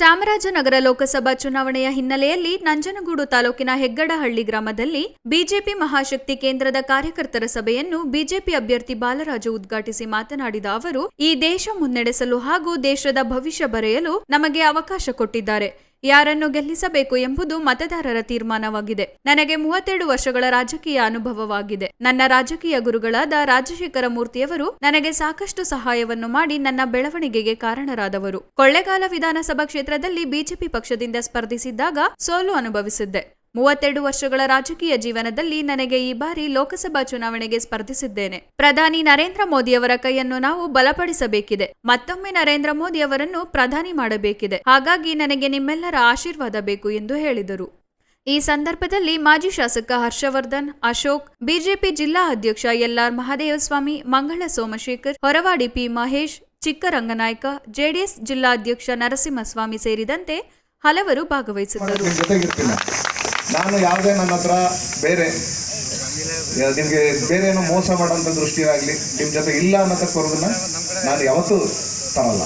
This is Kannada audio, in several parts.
ಚಾಮರಾಜನಗರ ಲೋಕಸಭಾ ಚುನಾವಣೆಯ ಹಿನ್ನೆಲೆಯಲ್ಲಿ ನಂಜನಗೂಡು ತಾಲೂಕಿನ ಹೆಗ್ಗಡಹಳ್ಳಿ ಗ್ರಾಮದಲ್ಲಿ ಬಿಜೆಪಿ ಮಹಾಶಕ್ತಿ ಕೇಂದ್ರದ ಕಾರ್ಯಕರ್ತರ ಸಭೆಯನ್ನು ಬಿಜೆಪಿ ಅಭ್ಯರ್ಥಿ ಬಾಲರಾಜು ಉದ್ಘಾಟಿಸಿ ಮಾತನಾಡಿದ ಅವರು, ಈ ದೇಶ ಮುನ್ನಡೆಸಲು ಹಾಗೂ ದೇಶದ ಭವಿಷ್ಯ ಬರೆಯಲು ನಮಗೆ ಅವಕಾಶ ಕೊಟ್ಟಿದ್ದಾರೆ. ಯಾರನ್ನು ಗೆಲ್ಲಿಸಬೇಕು ಎಂಬುದು ಮತದಾರರ ತೀರ್ಮಾನವಾಗಿದೆ. ನನಗೆ ಮೂವತ್ತೆರಡು ವರ್ಷಗಳ ರಾಜಕೀಯ ಅನುಭವವಾಗಿದೆ. ನನ್ನ ರಾಜಕೀಯ ಗುರುಗಳಾದ ರಾಜಶೇಖರ ಮೂರ್ತಿಯವರು ನನಗೆ ಸಾಕಷ್ಟು ಸಹಾಯವನ್ನು ಮಾಡಿ ನನ್ನ ಬೆಳವಣಿಗೆಗೆ ಕಾರಣರಾದವರು. ಕೊಳ್ಳೆಗಾಲ ವಿಧಾನಸಭಾ ಕ್ಷೇತ್ರದಲ್ಲಿ ಬಿಜೆಪಿ ಪಕ್ಷದಿಂದ ಸ್ಪರ್ಧಿಸಿದ್ದಾಗ ಸೋಲು ಅನುಭವಿಸಿದ್ದೆ. ಮೂವತ್ತೆರಡು ವರ್ಷಗಳ ರಾಜಕೀಯ ಜೀವನದಲ್ಲಿ ನನಗೆ ಈ ಬಾರಿ ಲೋಕಸಭಾ ಚುನಾವಣೆಗೆ ಸ್ಪರ್ಧಿಸಿದ್ದೇನೆ. ಪ್ರಧಾನಿ ನರೇಂದ್ರ ಮೋದಿಯವರ ಕೈಯನ್ನು ನಾವು ಬಲಪಡಿಸಬೇಕಿದೆ. ಮತ್ತೊಮ್ಮೆ ನರೇಂದ್ರ ಮೋದಿ ಅವರನ್ನು ಪ್ರಧಾನಿ ಮಾಡಬೇಕಿದೆ. ಹಾಗಾಗಿ ನನಗೆ ನಿಮ್ಮೆಲ್ಲರ ಆಶೀರ್ವಾದ ಬೇಕು ಎಂದು ಹೇಳಿದರು. ಈ ಸಂದರ್ಭದಲ್ಲಿ ಮಾಜಿ ಶಾಸಕ ಹರ್ಷವರ್ಧನ್, ಅಶೋಕ್, ಬಿಜೆಪಿ ಜಿಲ್ಲಾ ಅಧ್ಯಕ್ಷ LR Mahadevaswamy, Mangala Somashekar, Horavadi P. Mahesh, Chikkaranganaika, JDS ಜಿಲ್ಲಾಧ್ಯಕ್ಷ ನರಸಿಂಹಸ್ವಾಮಿ ಸೇರಿದಂತೆ ಹಲವರು ಭಾಗವಹಿಸಿದ್ದರು. ನಾನು ಯಾವುದೇ ನನ್ನ ಹತ್ರ ಬೇರೆ ನಿಮಗೆ ಬೇರೆ ಏನೋ ಮೋಸ ಮಾಡೋಂಥ ದೃಷ್ಟಿಯಾಗಲಿ ನಿಮ್ಮ ಜೊತೆ ಇಲ್ಲ ಅನ್ನೋದಕ್ಕೋರ್ಗನ್ನ ನಾನು ಯಾವತ್ತೂ ತರಲ್ಲ.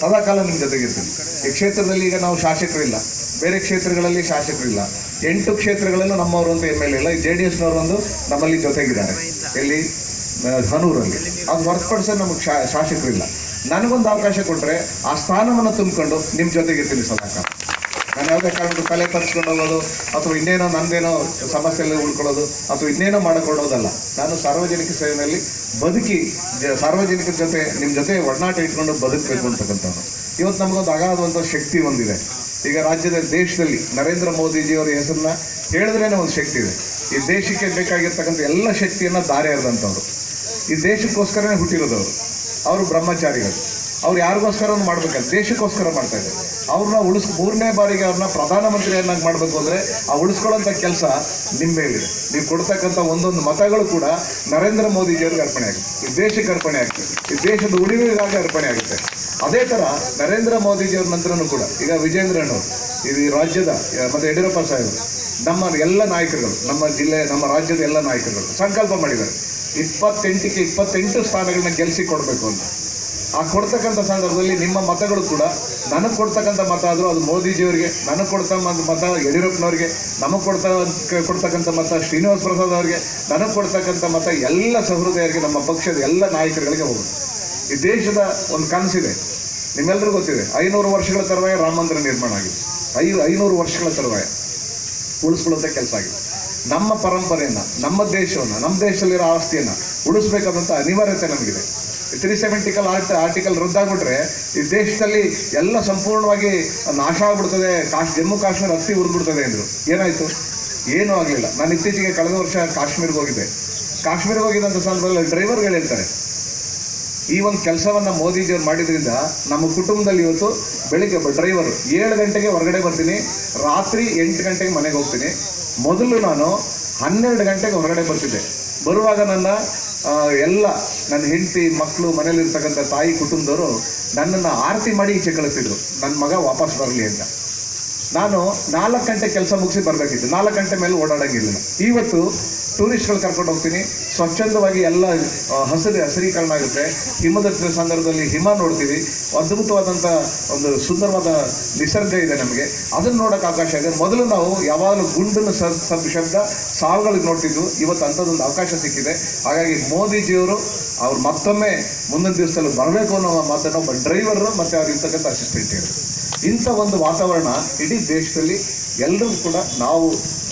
ಸದಾಕಾಲ ನಿಮ್ಮ ಜೊತೆಗಿರ್ತೀನಿ ಈ ಕ್ಷೇತ್ರದಲ್ಲಿ ಈಗ ನಾವು ಶಾಸಕರಿಲ್ಲ. ಬೇರೆ ಕ್ಷೇತ್ರಗಳಲ್ಲಿ ಶಾಸಕರಿಲ್ಲ. ಎಂಟು ಕ್ಷೇತ್ರಗಳಲ್ಲೂ ನಮ್ಮವರು ಅಂತ ಎಂ ಎಲ್ ಇಲ್ಲ, ಈ ಜೆ ಡಿ ಎಸ್ನವರೊಂದು ನಮ್ಮಲ್ಲಿ ಜೊತೆಗಿದ್ದಾರೆ. ಎಲ್ಲಿ ಹನೂರಲ್ಲಿ. ಅದು ಹೊರತುಪಡಿಸಿ ನಮಗೆ ಶಾ, ಶಾಸಕರಿಲ್ಲ. ನನಗೊಂದು ಅವಕಾಶ ಕೊಟ್ಟರೆ ಆ ಸ್ಥಾನವನ್ನು ತುಂಬಿಕೊಂಡು ನಿಮ್ಮ ಜೊತೆಗಿರ್ತೀನಿ ಸದಾಕಾಲ. ನಾನು ಯಾವುದೇ ಕಾರಣಕ್ಕೂ ತಲೆ ತರಿಸ್ಕೊಂಡು ಹೋಗೋದು ಅಥವಾ ಇನ್ನೇನೋ ನಂದೇನೋ ಸಮಸ್ಯೆಯಲ್ಲಿ ಉಳ್ಕೊಳ್ಳೋದು ಅಥವಾ ಇನ್ನೇನೋ ಮಾಡಿಕೊಳ್ಳೋದಲ್ಲ. ನಾನು ಸಾರ್ವಜನಿಕ ಸೇವೆಯಲ್ಲಿ ಬದುಕಿ, ಜ, ಸಾರ್ವಜನಿಕರ ಜೊತೆ, ನಿಮ್ಮ ಜೊತೆ ಒಡನಾಟ ಇಟ್ಕೊಂಡು ಬದುಕಬೇಕು ಅಂತಕ್ಕಂಥದ್ದು. ಇವತ್ತು ನಮಗೊಂದು ಅಗಾಧವಂಥ ಶಕ್ತಿ ಹೊಂದಿದೆ ಈಗ ರಾಜ್ಯದ, ದೇಶದಲ್ಲಿ ನರೇಂದ್ರ ಮೋದಿಜಿಯವರ ಹೆಸರನ್ನ ಹೇಳಿದ್ರೇ ಒಂದು ಶಕ್ತಿ ಇದೆ. ಈ ದೇಶಕ್ಕೆ ಬೇಕಾಗಿರ್ತಕ್ಕಂಥ ಎಲ್ಲ ಶಕ್ತಿಯನ್ನು ದಾರಿ ಎರೆದಂಥವ್ರು. ಈ ದೇಶಕ್ಕೋಸ್ಕರನೇ ಹುಟ್ಟಿರೋದವರು. ಅವರು ಬ್ರಹ್ಮಚಾರಿಗಳು. ಅವ್ರು ಯಾರಿಗೋಸ್ಕರ ಮಾಡ್ಬೇಕಲ್ಲ, ದೇಶಕ್ಕೋಸ್ಕರ ಮಾಡ್ತಾ ಇದ್ದಾರೆ. ಅವ್ರನ್ನ ಉಳಿಸ್, ಮೂರನೇ ಬಾರಿಗೆ ಅವ್ರನ್ನ ಪ್ರಧಾನಮಂತ್ರಿಯನ್ನಾಗಿ ಮಾಡಬೇಕು ಅಂದರೆ ಆ ಉಳಿಸ್ಕೊಳ್ಳೋಂಥ ಕೆಲಸ ನಿಮ್ಮ ಮೇಲಿದೆ. ನೀವು ಕೊಡ್ತಕ್ಕಂಥ ಒಂದೊಂದು ಮತಗಳು ಕೂಡ ನರೇಂದ್ರ ಮೋದಿಜಿಯವ್ರಿಗೆ ಅರ್ಪಣೆ ಆಗುತ್ತೆ. ಈ ದೇಶಕ್ಕೆ ಅರ್ಪಣೆ ಆಗುತ್ತೆ. ಈ ದೇಶದ ಉಳಿವಿಗಾಗಿ ಅರ್ಪಣೆ ಆಗುತ್ತೆ. ಅದೇ ಥರ ನರೇಂದ್ರ ಮೋದಿಜಿಯವ್ರ ನಂತರನೂ ಕೂಡ, ಈಗ ವಿಜೇಂದ್ರಣ್ಣವರು ಇದು ಈ ರಾಜ್ಯದ ಮತ್ತೆ ಯಡಿಯೂರಪ್ಪ ಸಾಹೇಬರು, ನಮ್ಮ ಎಲ್ಲ ನಾಯಕರುಗಳು, ನಮ್ಮ ಜಿಲ್ಲೆ, ನಮ್ಮ ರಾಜ್ಯದ ಎಲ್ಲ ನಾಯಕರುಗಳು, ಸಂಕಲ್ಪ ಮಾಡಿದ್ದಾರೆ. ಇಪ್ಪತ್ತೆಂಟಕ್ಕೆ ಇಪ್ಪತ್ತೆಂಟು ಸ್ಥಾನಗಳನ್ನ ಗೆಲ್ಲಿಸಿ ಕೊಡಬೇಕು ಅಂತ. ಆ ಕೊಡ್ತಕ್ಕಂಥ ಸಂದರ್ಭದಲ್ಲಿ ನಿಮ್ಮ ಮತಗಳು ಕೂಡ ನನಗೆ ಕೊಡ್ತಕ್ಕಂಥ ಮತ ಆದರೂ ಅದು ಮೋದಿಜಿಯವರಿಗೆ, ನನಗೆ ಕೊಡ್ತ ಮತ ಯಡಿಯೂರಪ್ಪನವ್ರಿಗೆ, ನಮಗೆ ಕೊಡ್ತಾ ಕೊಡ್ತಕ್ಕಂಥ ಮತ ಶ್ರೀನಿವಾಸ್ ಪ್ರಸಾದ್ ಅವರಿಗೆ, ನನಗೆ ಕೊಡ್ತಕ್ಕಂಥ ಮತ ಎಲ್ಲ ಸಹೃದಯರಿಗೆ, ನಮ್ಮ ಪಕ್ಷದ ಎಲ್ಲ ನಾಯಕರುಗಳಿಗೆ ಹೋಗುತ್ತೆ ಈ ದೇಶದ ಒಂದು ಕನಸಿದೆ. ನಿಮ್ಮೆಲ್ಲರಿಗೂ ಗೊತ್ತಿದೆ, ಐನೂರು ವರ್ಷಗಳ ತರುವಾಯ ರಾಮ ಮಂದಿರ ನಿರ್ಮಾಣ ಆಗಿದೆ. ಐ, ಐನೂರು ವರ್ಷಗಳ ತರುವಾಯ ಉಳಿಸ್ಕೊಳ್ಳುವಂಥ ಕೆಲಸ ಆಗಿದೆ. ನಮ್ಮ ಪರಂಪರೆಯನ್ನು, ನಮ್ಮ ದೇಶವನ್ನು, ನಮ್ಮ ದೇಶದಲ್ಲಿರೋ ಆಸ್ತಿಯನ್ನು ಉಳಿಸ್ಬೇಕಾದಂಥ ಅನಿವಾರ್ಯತೆ ನಮಗಿದೆ. ತ್ರೀ ಸೆವೆಂಟಿಕಲ್ ಆರ್ಟ್, ಆರ್ಟಿಕಲ್ ರದ್ದಾಗ್ಬಿಟ್ರೆ ಈ ದೇಶದಲ್ಲಿ ಎಲ್ಲ ಸಂಪೂರ್ಣವಾಗಿ ನಾಶ ಆಗ್ಬಿಡ್ತದೆ. ಕಾಶ್, ಜಮ್ಮು ಕಾಶ್ಮೀರ ಹತ್ತಿ ಉರಿದ್ಬಿಡ್ತದೆ ಅಂದರು. ಏನಾಯಿತು? ಏನೂ ಆಗಲಿಲ್ಲ. ನಾನು ಇತ್ತೀಚೆಗೆ ಕಳೆದ ವರ್ಷ ಕಾಶ್ಮೀರ್ಗೆ ಹೋಗಿದ್ದೆ. ಕಾಶ್ಮೀರ್ಗೆ ಹೋಗಿದ್ದಂಥ ಸಂದರ್ಭದಲ್ಲಿ ಡ್ರೈವರ್ಗಳು ಹೇಳ್ತಾರೆ ಈ ಒಂದು ಕೆಲಸವನ್ನು ಮೋದಿಜಿಯವ್ರು ಮಾಡಿದ್ರಿಂದ ನಮ್ಮ ಕುಟುಂಬದಲ್ಲಿ ಇವತ್ತು ಬೆಳಿಗ್ಗೆ ಡ್ರೈವರು, ಏಳು ಗಂಟೆಗೆ ಹೊರಗಡೆ ಬರ್ತೀನಿ. ರಾತ್ರಿ ಎಂಟು ಗಂಟೆಗೆ ಮನೆಗೆ ಹೋಗ್ತೀನಿ. ಮೊದಲು ನಾನು ಹನ್ನೆರಡು ಗಂಟೆಗೆ ಹೊರಗಡೆ ಬರ್ತಿದ್ದೆ. ಬರುವಾಗ ನನ್ನ ಎಲ್ಲ ನನ್ನ ಹೆಂಡತಿ ಮಕ್ಕಳು ಮನೇಲಿರ್ತಕ್ಕಂಥ ತಾಯಿ, ಕುಟುಂಬದವರು ನನ್ನನ್ನು ಆರತಿ ಮಾಡಿ ಈಚೆ ಕಳಿಸ್ತಿದ್ರು. ನನ್ನ ಮಗ ವಾಪಸ್ ಬರಲಿ ಅಂತ. ನಾನು ನಾಲ್ಕು ಗಂಟೆ ಕೆಲಸ ಮುಗಿಸಿ ಬರಬೇಕಿತ್ತು. ನಾಲ್ಕು ಗಂಟೆ ಮೇಲೆ ಓಡಾಡೋಂಗಿರಲಿಲ್ಲ ಇವತ್ತು ಟೂರಿಸ್ಟ್ಗಳು ಕರ್ಕೊಂಡು ಹೋಗ್ತೀನಿ. ಸ್ವಚ್ಛಂದವಾಗಿ ಎಲ್ಲ ಹಸಿರು ಹಸಿರೀಕರಣ ಆಗುತ್ತೆ. ಹಿಮದ ಸಂದರ್ಭದಲ್ಲಿ ಹಿಮ ನೋಡ್ತೀವಿ. ಅದ್ಭುತವಾದಂಥ ಒಂದು ಸುಂದರವಾದ ನಿಸರ್ಗ ಇದೆ ನಮಗೆ. ಅದನ್ನು ನೋಡೋಕೆ ಅವಕಾಶ ಇದೆ. ಮೊದಲು ನಾವು ಯಾವಾಗಲೂ ಗುಂಡನ್ನು ಸಬ್, ಶಬ್ದ ಸಾವುಗಳಿಗೆ ನೋಡ್ತಿದ್ವು. ಇವತ್ತು ಅಂಥದ್ದೊಂದು ಅವಕಾಶ ಸಿಕ್ಕಿದೆ. ಹಾಗಾಗಿ ಮೋದಿಜಿಯವರು ಅವ್ರು ಮತ್ತೊಮ್ಮೆ ಮುಂದಿನ ದಿವಸದಲ್ಲಿ ಬರಬೇಕು ಅನ್ನೋ ಮಾತನ್ನು ಒಬ್ಬ ಡ್ರೈವರು ಮತ್ತು ಅವ್ರು ಇರ್ತಕ್ಕಂಥ ಅಸಿಸ್ಟೆಂಟ್ ಹೇಳಿದ್ರು ಇಂಥ ಒಂದು ವಾತಾವರಣ ಇಡೀ ದೇಶದಲ್ಲಿ ಎಲ್ಲರೂ ಕೂಡ ನಾವು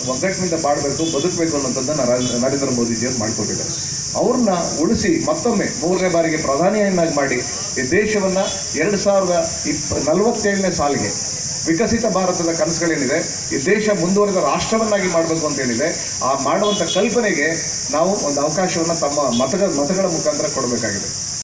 ಒಗ್ಗಟ್ಟಿನಿಂದ ಬಾಡಬೇಕು ಬದುಕಬೇಕು ಅನ್ನೋಂಥದ್ದನ್ನು ನರ- ನರೇಂದ್ರ ಮೋದಿಜಿಯವರು ಮಾಡಿಕೊಟ್ಟಿದ್ದಾರೆ. ಅವ್ರನ್ನ ಉಳಿಸಿ ಮತ್ತೊಮ್ಮೆ ಮೂರನೇ ಬಾರಿಗೆ ಪ್ರಧಾನಿಯನ್ನಾಗಿ ಮಾಡಿ ಈ ದೇಶವನ್ನು ಎರಡು ಸಾವಿರದ ಇಪ್ಪ, ನಲವತ್ತೇಳನೇ ಸಾಲಿಗೆ ವಿಕಸಿತ ಭಾರತದ ಕನಸುಗಳೇನಿದೆ, ಈ ದೇಶ ಮುಂದುವರೆದ ರಾಷ್ಟ್ರವನ್ನಾಗಿ ಮಾಡಬೇಕು ಅಂತ ಏನಿದೆ ಆ ಮಾಡುವಂಥ ಕಲ್ಪನೆಗೆ ನಾವು ಒಂದು ಅವಕಾಶವನ್ನು ತಮ್ಮ ಮತಗಳ ಮತಗಳ ಮುಖಾಂತರ ಕೊಡಬೇಕಾಗಿದೆ.